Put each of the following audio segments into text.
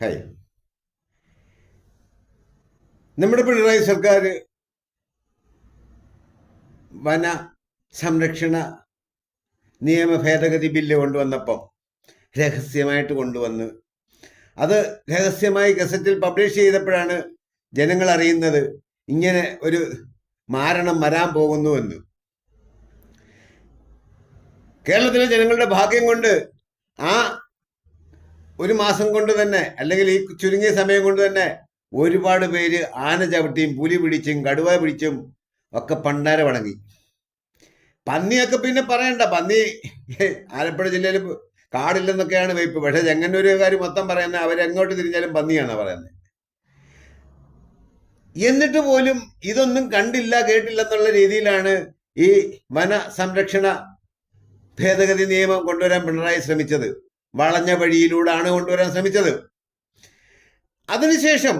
Hi നമ്മുടെ പിണറായി സർക്കാർ വന സംരക്ഷണ നിയമ ഭേദഗതി ബില്ല് കൊണ്ടുവന്നപ്പം രഹസ്യമായിട്ട് കൊണ്ടുവന്ന് അത് രഹസ്യമായി ഗസറ്റിൽ പബ്ലിഷ് ചെയ്തപ്പോഴാണ് ജനങ്ങൾ അറിയുന്നത് ഇങ്ങനെ ഒരു മാരണം വരാൻ പോകുന്നുവെന്ന് കേരളത്തിലെ ജനങ്ങളുടെ ഭാഗ്യം കൊണ്ട് ആ ഒരു മാസം കൊണ്ട് തന്നെ അല്ലെങ്കിൽ ഈ ചുരുങ്ങിയ സമയം കൊണ്ട് തന്നെ ഒരുപാട് പേര് ആന ചവിട്ടിയും പുലി പിടിച്ചും കടുവ പിടിച്ചും ഒക്കെ പണ്ടാര വണങ്ങി. പന്നിയൊക്കെ പിന്നെ പറയണ്ട. പന്നി ആലപ്പുഴ ജില്ലയിൽ കാടില്ലെന്നൊക്കെയാണ് വെയ്പ്പ്. പക്ഷെ ചെങ്ങന്നൂരുകാർ മൊത്തം പറയുന്നത് അവരെങ്ങോട്ട് തിരിഞ്ഞാലും പന്നിയാണ് പറയുന്നത്. എന്നിട്ട് പോലും ഇതൊന്നും കണ്ടില്ല കേട്ടില്ല എന്നുള്ള രീതിയിലാണ് ഈ വന സംരക്ഷണ ഭേദഗതി നിയമം കൊണ്ടുവരാൻ പിണറായി ശ്രമിച്ചത്. വളഞ്ഞ വഴിയിലൂടെയാണ് കൊണ്ടുവരാൻ ശ്രമിച്ചത്. അതിനുശേഷം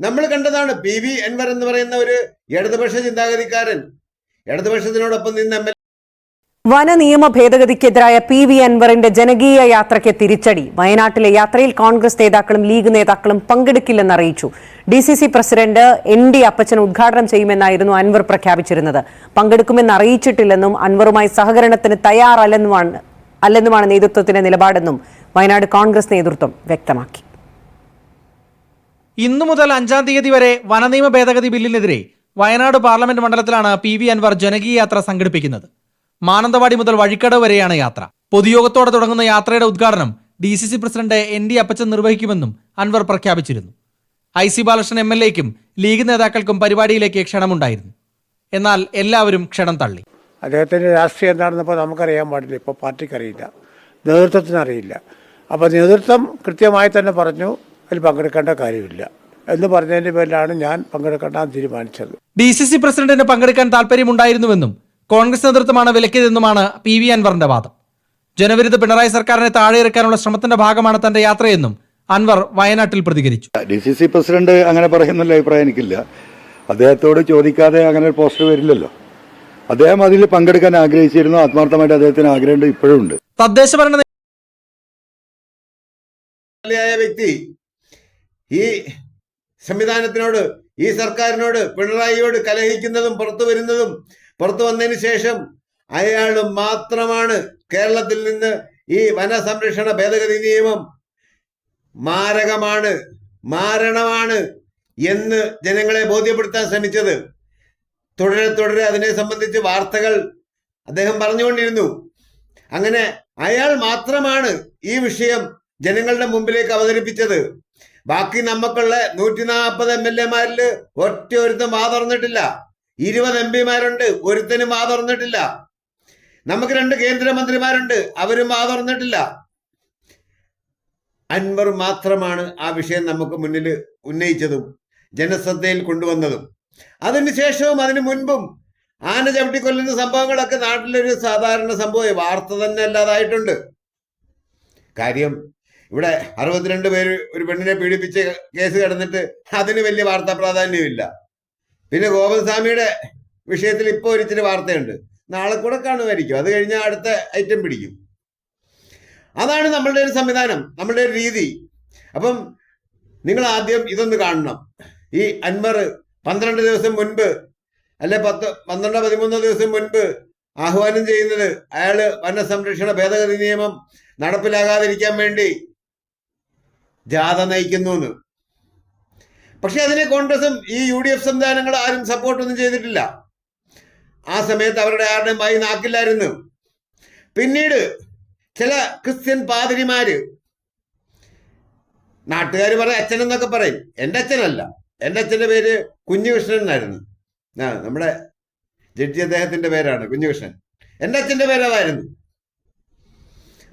നമ്മൾ കണ്ടതാണ് പി വി അൻവർ എന്ന് പറയുന്ന ഒരു ഇടതുപക്ഷ ചിന്താഗതിക്കാരൻ. ഇടതുപക്ഷത്തിനോടൊപ്പം നിന്ന് എം എൽ വന നിയമ ഭേദഗതിക്കെതിരായ പി വി അൻവറിന്റെ ജനകീയ യാത്രയ്ക്ക് തിരിച്ചടി. വയനാട്ടിലെ യാത്രയിൽ കോൺഗ്രസ് നേതാക്കളും ലീഗ് നേതാക്കളും പങ്കെടുക്കില്ലെന്ന് അറിയിച്ചു. D C C president N D Appachan ഉദ്ഘാടനം ചെയ്യുമെന്നായിരുന്നു അൻവർ പ്രഖ്യാപിച്ചിരുന്നത്. പങ്കെടുക്കുമെന്ന് അറിയിച്ചിട്ടില്ലെന്നും അൻവറുമായി സഹകരണത്തിന് തയ്യാറല്ലെന്നുമാണ് അല്ലെന്നുമാണ് നേതൃത്വത്തിന്റെ നിലപാടെന്നും വയനാട് കോൺഗ്രസ് നേതൃത്വം വ്യക്തമാക്കി. ഇന്നു മുതൽ അഞ്ചാം തീയതി വരെ വനനിയമ ഭേദഗതി ബില്ലിനെതിരെ വയനാട് പാർലമെന്റ് മണ്ഡലത്തിലാണ് പി വി അൻവർ ജനകീയ യാത്ര സംഘടിപ്പിക്കുന്നത്. മാനന്തവാടി മുതൽ വഴിക്കടവ് വരെയാണ് യാത്ര. പൊതുയോഗത്തോടെ തുടങ്ങുന്ന യാത്രയുടെ ഉദ്ഘാടനം D C C president N D Appachan നിർവഹിക്കുമെന്നും Anvar പ്രഖ്യാപിച്ചിരുന്നു. I C Balakrishnan M L എക്കും league നേതാക്കൾക്കും പരിപാടിയിലേക്ക് ക്ഷണമുണ്ടായിരുന്നു. എന്നാൽ എല്ലാവരും ക്ഷണം തള്ളി. അദ്ദേഹത്തിന്റെ രാഷ്ട്രീയം എന്താണെന്ന് ഇപ്പോൾ നമുക്കറിയാൻ പാടില്ല. ഇപ്പോൾ പാർട്ടിക്കറിയില്ല. നേതൃത്വത്തിനറിയില്ല നേതൃത്വത്തിന് അറിയില്ല. അപ്പോൾ നേതൃത്വം കൃത്യമായി തന്നെ പറഞ്ഞു അതിൽ പങ്കെടുക്കേണ്ട കാര്യമില്ല. എന്ന് പറഞ്ഞതിന്റെ പേരിലാണ് ഞാൻ പങ്കെടുക്കേണ്ട തീരുമാനിച്ചത്. ഡി സി സി പ്രസിഡന്റിന് പങ്കെടുക്കാൻ താല്പര്യമുണ്ടായിരുന്നുവെന്നും കോൺഗ്രസ് നേതൃത്വമാണ് വിലക്കിയതെന്നുമാണ് പി വി അൻവറിന്റെ വാദം. ജനവിരുദ്ധ പിണറായി സർക്കാരിനെ താഴെയിറക്കാനുള്ള ശ്രമത്തിന്റെ ഭാഗമാണ് തന്റെ യാത്രയെന്നും അൻവർ വയനാട്ടിൽ പ്രതികരിച്ചു. ഡി സി സി പ്രസിഡന്റ് അങ്ങനെ പറയുന്നുള്ള അഭിപ്രായം എനിക്കില്ല. അദ്ദേഹത്തോട് ചോദിക്കാതെ അങ്ങനെ ഒരു പോസ്റ്റർ വരില്ലല്ലോ. അദ്ദേഹം അതിൽ പങ്കെടുക്കാൻ ആഗ്രഹിച്ചിരുന്നു. ആത്മാർത്ഥമായിട്ട് അദ്ദേഹത്തിന് ആഗ്രഹമുണ്ട്. ഇപ്പോഴും ഉണ്ട്. തദ്ദേശ ഭരണ വ്യക്തി ഈ സംവിധാനത്തിനോട് ഈ സർക്കാരിനോട് പിണറായിയോട് കലഹിക്കുന്നതും പുറത്തു വരുന്നതും പുറത്തു വന്നതിന് ശേഷം അയാൾ മാത്രമാണ് കേരളത്തിൽ നിന്ന് ഈ വനസംരക്ഷണ ഭേദഗതി നിയമം മാരകമാണ് മാരണമാണ് എന്ന് ജനങ്ങളെ ബോധ്യപ്പെടുത്താൻ ശ്രമിച്ചത്. തുടരെ തുടരെ അതിനെ സംബന്ധിച്ച് വാർത്തകൾ അദ്ദേഹം പറഞ്ഞുകൊണ്ടിരുന്നു. അങ്ങനെ അയാൾ മാത്രമാണ് ഈ വിഷയം ജനങ്ങളുടെ മുമ്പിലേക്ക് അവതരിപ്പിച്ചത്. ബാക്കി നമുക്കുള്ള നൂറ്റി നാൽപ്പത് എം എൽ എമാരിൽ ഒറ്റ ഒരുത്തും വാതറന്നിട്ടില്ല ഇരുപത് എം പിമാരുണ്ട് ഒരുത്തനും വാതറന്നിട്ടില്ല നമുക്ക് രണ്ട് കേന്ദ്രമന്ത്രിമാരുണ്ട് അവരും വാതറന്നിട്ടില്ല അൻവർ മാത്രമാണ് ആ വിഷയം നമുക്ക് മുന്നിൽ ഉന്നയിച്ചതും ജനശ്രദ്ധയിൽ കൊണ്ടുവന്നതും. അതിനുശേഷവും അതിനു മുൻപും ആന ചവിട്ടിക്കൊല്ലുന്ന സംഭവങ്ങളൊക്കെ നാട്ടിലൊരു സാധാരണ സംഭവം വാർത്ത തന്നെ അല്ലാതായിട്ടുണ്ട്. കാര്യം ഇവിടെ അറുപത്തിരണ്ട് പേര് ഒരു പെണ്ണിനെ പീഡിപ്പിച്ച് കേസ് കിടന്നിട്ട് അതിന് വലിയ വാർത്താ പ്രാധാന്യമില്ല. പിന്നെ ഗോപസ്വാമിയുടെ വിഷയത്തിൽ ഇപ്പോൾ ഒരിച്ചിരി വാർത്തയുണ്ട്. നാളെ കൂടെ കാണുമായിരിക്കും. അത് കഴിഞ്ഞാൽ അടുത്ത ഐറ്റം പിടിക്കും. അതാണ് നമ്മളുടെ ഒരു സംവിധാനം നമ്മളുടെ ഒരു രീതി. അപ്പം നിങ്ങൾ ആദ്യം ഇതൊന്ന് കാണണം. ഈ അൻവർ പന്ത്രണ്ട് ദിവസം മുൻപ് അല്ലെ പത്ത് പന്ത്രണ്ടോ പതിമൂന്നോ ദിവസം മുൻപ് ആഹ്വാനം ചെയ്യുന്നത് അയാൾ വനസംരക്ഷണ ഭേദഗതി നിയമം നടപ്പിലാകാതിരിക്കാൻ വേണ്ടി ജാഥ നയിക്കുന്നു എന്ന്. പക്ഷെ അതിനെ കോൺഗ്രസും ഈ യു ഡി എഫ് സംവിധാനങ്ങൾ ആരും സപ്പോർട്ടൊന്നും ചെയ്തിട്ടില്ല. ആ സമയത്ത് അവരുടെ ആരുടെയും വായി നാക്കില്ലായിരുന്നു. പിന്നീട് ചില ക്രിസ്ത്യൻ പാതിരിമാര് നാട്ടുകാർ പറയും അച്ഛനെന്നൊക്കെ പറയും. എന്റെ അച്ഛനല്ല. എന്റെ അച്ഛന്റെ പേര് കുഞ്ഞുകൃഷ്ണൻ എന്നായിരുന്നു. ആ നമ്മുടെ ജഡ്ജി അദ്ദേഹത്തിന്റെ പേരാണ് കുഞ്ഞുകൃഷ്ണൻ. എന്റെ അച്ഛന്റെ പേര് അതായിരുന്നു.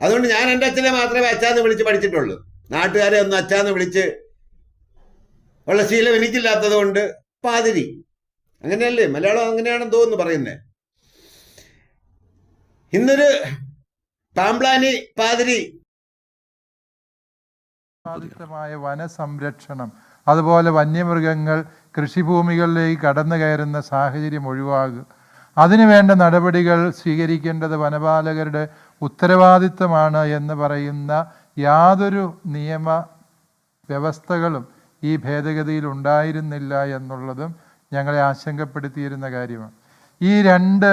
അതുകൊണ്ട് ഞാൻ എന്റെ അച്ഛനെ മാത്രമേ അച്ഛാന്ന് വിളിച്ച് പഠിച്ചിട്ടുള്ളൂ. നാട്ടുകാരെ ഒന്ന് അച്ഛാന്ന് വിളിച്ച് ഉള്ള ശീലം എനിക്കില്ലാത്തത് കൊണ്ട് പാതിരി. അങ്ങനെയല്ലേ? മലയാളം അങ്ങനെയാണെന്ന് തോന്നുന്നു പറയുന്നത് ഇന്നൊരു പാമ്പ്ലാനി പാതിരി. വനസംരക്ഷണം. അതുപോലെ വന്യമൃഗങ്ങൾ കൃഷിഭൂമികളിലേക്ക് കടന്നു കയറുന്ന സാഹചര്യം ഒഴിവാകുക അതിനുവേണ്ട നടപടികൾ സ്വീകരിക്കേണ്ടത് വനപാലകരുടെ ഉത്തരവാദിത്തമാണ് എന്ന് പറയുന്ന യാതൊരു നിയമ വ്യവസ്ഥകളും ഈ ഭേദഗതിയിൽ ഉണ്ടായിരുന്നില്ല എന്നുള്ളതും ഞങ്ങളെ ആശങ്കപ്പെടുത്തിയിരുന്ന കാര്യമാണ്. ഈ രണ്ട്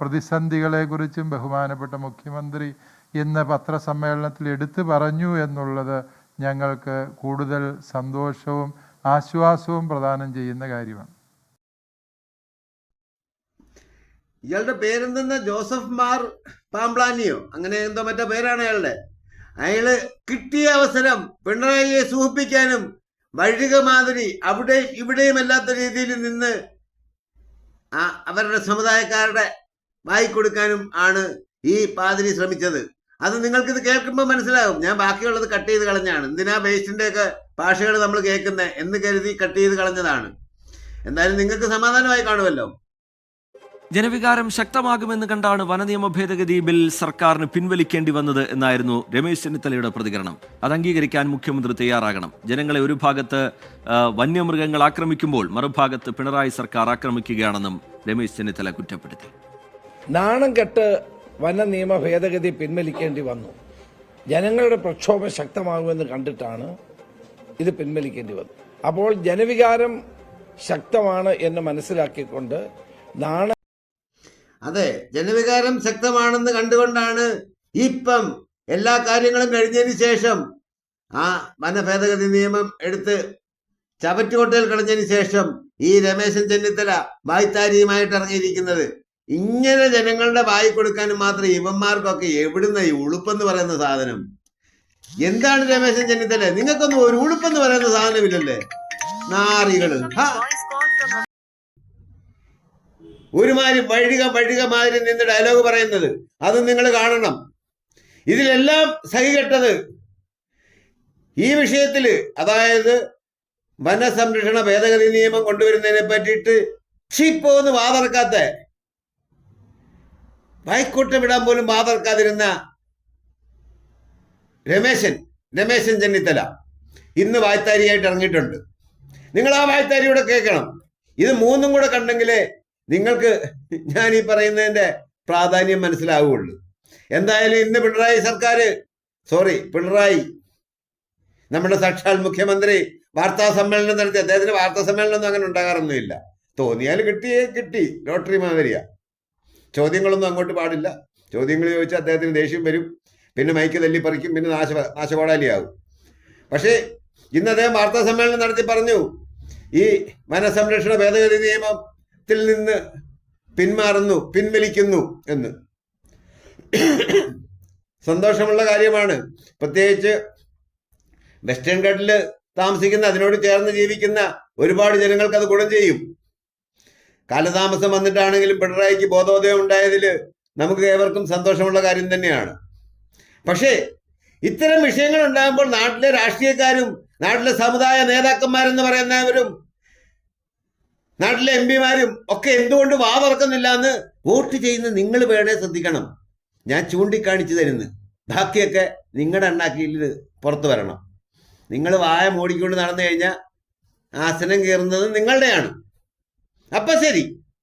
പ്രതിസന്ധികളെക്കുറിച്ചും ബഹുമാനപ്പെട്ട മുഖ്യമന്ത്രി ഇന്ന് പത്രസമ്മേളനത്തിൽ എടുത്തു പറഞ്ഞു എന്നുള്ളത് ഞങ്ങൾക്ക് കൂടുതൽ സന്തോഷവും ആശ്വാസവും പ്രദാനം ചെയ്യുന്ന കാര്യമാണ്. ഇയാളുടെ പേരെന്തെന്ന? ജോസഫ് മാർ പാംപ്ലാനിയോ? അങ്ങനെ എന്തോ മറ്റേ പേരാണ് അയാളുടെ. അയാൾ കിട്ടിയ അവസരം പിണറായിയെ സൂഹിപ്പിക്കാനും വഴുക മാതിരി അവിടെ ഇവിടെയും അല്ലാത്ത രീതിയിൽ നിന്ന് അവരുടെ സമുദായക്കാരുടെ വായിക്കൊടുക്കാനും ആണ് ഈ പാതിരി ശ്രമിച്ചത്. അത് നിങ്ങൾക്കിത് കേൾക്കുമ്പോൾ മനസ്സിലാകും. ഞാൻ ബാക്കിയുള്ളത് കട്ട് ചെയ്ത് കളഞ്ഞാണ്. എന്തിനാ വേസ്റ്റിന്റെ ഒക്കെ ഭാഷകൾ നമ്മൾ കേൾക്കുന്നത് എന്ന് കരുതി കട്ട് ചെയ്ത് കളഞ്ഞതാണ്. എന്തായാലും നിങ്ങൾക്ക് സമാധാനമായി കാണുമല്ലോ. ജനവികാരം ശക്തമാകുമെന്ന് കണ്ടാണ് വനനിയമ ഭേദഗതി ബിൽ സർക്കാരിന് പിൻവലിക്കേണ്ടി വന്നത് എന്നായിരുന്നു രമേശ് ചെന്നിത്തലയുടെ പ്രതികരണം. അത് അംഗീകരിക്കാൻ മുഖ്യമന്ത്രി തയ്യാറാകണം. ജനങ്ങളെ ഒരു ഭാഗത്ത് വന്യമൃഗങ്ങൾ ആക്രമിക്കുമ്പോൾ മറുഭാഗത്ത് പിണറായി സർക്കാർ ആക്രമിക്കുകയാണെന്നും രമേശ് ചെന്നിത്തല കുറ്റപ്പെടുത്തി. നാണം കെട്ട് വന നിയമ ഭേദഗതി പിൻവലിക്കേണ്ടി വന്നു. ജനങ്ങളുടെ പ്രക്ഷോഭം ശക്തമാകുമെന്ന് കണ്ടിട്ടാണ് ഇത് പിൻവലിക്കേണ്ടി വന്നത്. അപ്പോൾ ജനവികാരം ശക്തമാണ് എന്ന് മനസ്സിലാക്കിക്കൊണ്ട് നാണ അതെ ജനവികാരം ശക്തമാണെന്ന് കണ്ടുകൊണ്ടാണ് ഇപ്പം എല്ലാ കാര്യങ്ങളും കഴിഞ്ഞതിന് ശേഷം ആ വനഭേദഗതി നിയമം എടുത്ത് ചവറ്റുകൊട്ടയിൽ കളഞ്ഞതിന് ശേഷം ഈ രമേശൻ ചെന്നിത്തല വായ്ത്താരിയുമായിട്ട് ഇറങ്ങിയിരിക്കുന്നത്. ഇങ്ങനെ ജനങ്ങളുടെ വായി കൊടുക്കാനും മാത്രം ഇവന്മാർക്കൊക്കെ എവിടുന്ന ഈ ഉളുപ്പെന്ന് പറയുന്ന സാധനം? എന്താണ് രമേശൻ ചെന്നിത്തല? നിങ്ങൾക്കൊന്നും ഒരു ഉളുപ്പെന്ന് പറയുന്ന സാധനമില്ലല്ലേ? നാറികൾ. ഒരുമാതിരി വഴിക വഴുക മാതിരി നിന്ന് ഡയലോഗ് പറയുന്നത്. അത് നിങ്ങൾ കാണണം. ഇതിലെല്ലാം സഹികെട്ടത് ഈ വിഷയത്തിൽ അതായത് വനസംരക്ഷണ ഭേദഗതി നിയമം കൊണ്ടുവരുന്നതിനെ പറ്റിയിട്ട് ഷിപ്പോ എന്ന് വാതറക്കാത്ത വായിക്കോട്ടെ വിടാൻ പോലും ബാധർക്കാതിരുന്ന രമേശൻ രമേശൻ ചെന്നിത്തല ഇന്ന് വായ്ത്താരിയായിട്ട് ഇറങ്ങിയിട്ടുണ്ട്. നിങ്ങൾ ആ വായ്ത്താരിയൂടെ കേൾക്കണം. ഇത് മൂന്നും കൂടെ കണ്ടെങ്കിലേ നിങ്ങൾക്ക് ഞാൻ ഈ പറയുന്നതിന്റെ പ്രാധാന്യം മനസ്സിലാവുകയുള്ളൂ എന്തായാലും ഇന്ന് പിണറായി സർക്കാർ സോറി പിണറായി നമ്മുടെ സാക്ഷാൽ മുഖ്യമന്ത്രി വാർത്താ സമ്മേളനം നടത്തി. അദ്ദേഹത്തിന് വാർത്താ സമ്മേളനം ഒന്നും അങ്ങനെ ഉണ്ടാകാറൊന്നുമില്ല. തോന്നിയാൽ കിട്ടിയേ കിട്ടി. ലോട്ടറി മാതിരിയാ ചോദ്യങ്ങളൊന്നും അങ്ങോട്ട് പാടില്ല. ചോദ്യങ്ങൾ ചോദിച്ചാൽ അദ്ദേഹത്തിന് ദേഷ്യം വരും. പിന്നെ മൈക്ക് തല്ലിപ്പറിക്കും പിന്നെ നാശ നാശകോടാലിയാകും പക്ഷേ ഇന്ന് അദ്ദേഹം വാർത്താ സമ്മേളനം നടത്തി പറഞ്ഞു ഈ വനസംരക്ഷണ ഭേദഗതി നിയമത്തിൽ നിന്ന് പിന്മാറുന്നു പിൻവലിക്കുന്നു എന്ന്. സന്തോഷമുള്ള കാര്യമാണ്. പ്രത്യേകിച്ച് വെസ്റ്റേൺ ഘട്ടിൽ താമസിക്കുന്ന അതിനോട് ചേർന്ന് ജീവിക്കുന്ന ഒരുപാട് ജനങ്ങൾക്ക് അത് ഗുണം ചെയ്യും. കാലതാമസം വന്നിട്ടാണെങ്കിലും പിണറായിക്ക് ബോധോദയം ഉണ്ടായതിൽ നമുക്ക് ഏവർക്കും സന്തോഷമുള്ള കാര്യം തന്നെയാണ്. പക്ഷേ ഇത്തരം വിഷയങ്ങൾ ഉണ്ടാകുമ്പോൾ നാട്ടിലെ രാഷ്ട്രീയക്കാരും നാട്ടിലെ സമുദായ നേതാക്കന്മാരെന്ന് പറയുന്നവരും നാട്ടിലെ എം പിമാരും ഒക്കെ എന്തുകൊണ്ട് വാ തുറക്കുന്നില്ല എന്ന് വോട്ട് ചെയ്യുന്ന നിങ്ങൾ വേണേ ശ്രദ്ധിക്കണം. ഞാൻ ചൂണ്ടിക്കാണിച്ചു തരുന്നു. ബാക്കിയൊക്കെ നിങ്ങളുടെ എണ്ണാക്കിയിൽ പുറത്തു വരണം. നിങ്ങൾ വായ മൂടിക്കൊണ്ട് നടന്നു കഴിഞ്ഞാൽ ആസനം കയറുന്നത് നിങ്ങളുടെയാണ്. அப்போ சரி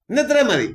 இந்த திறமதி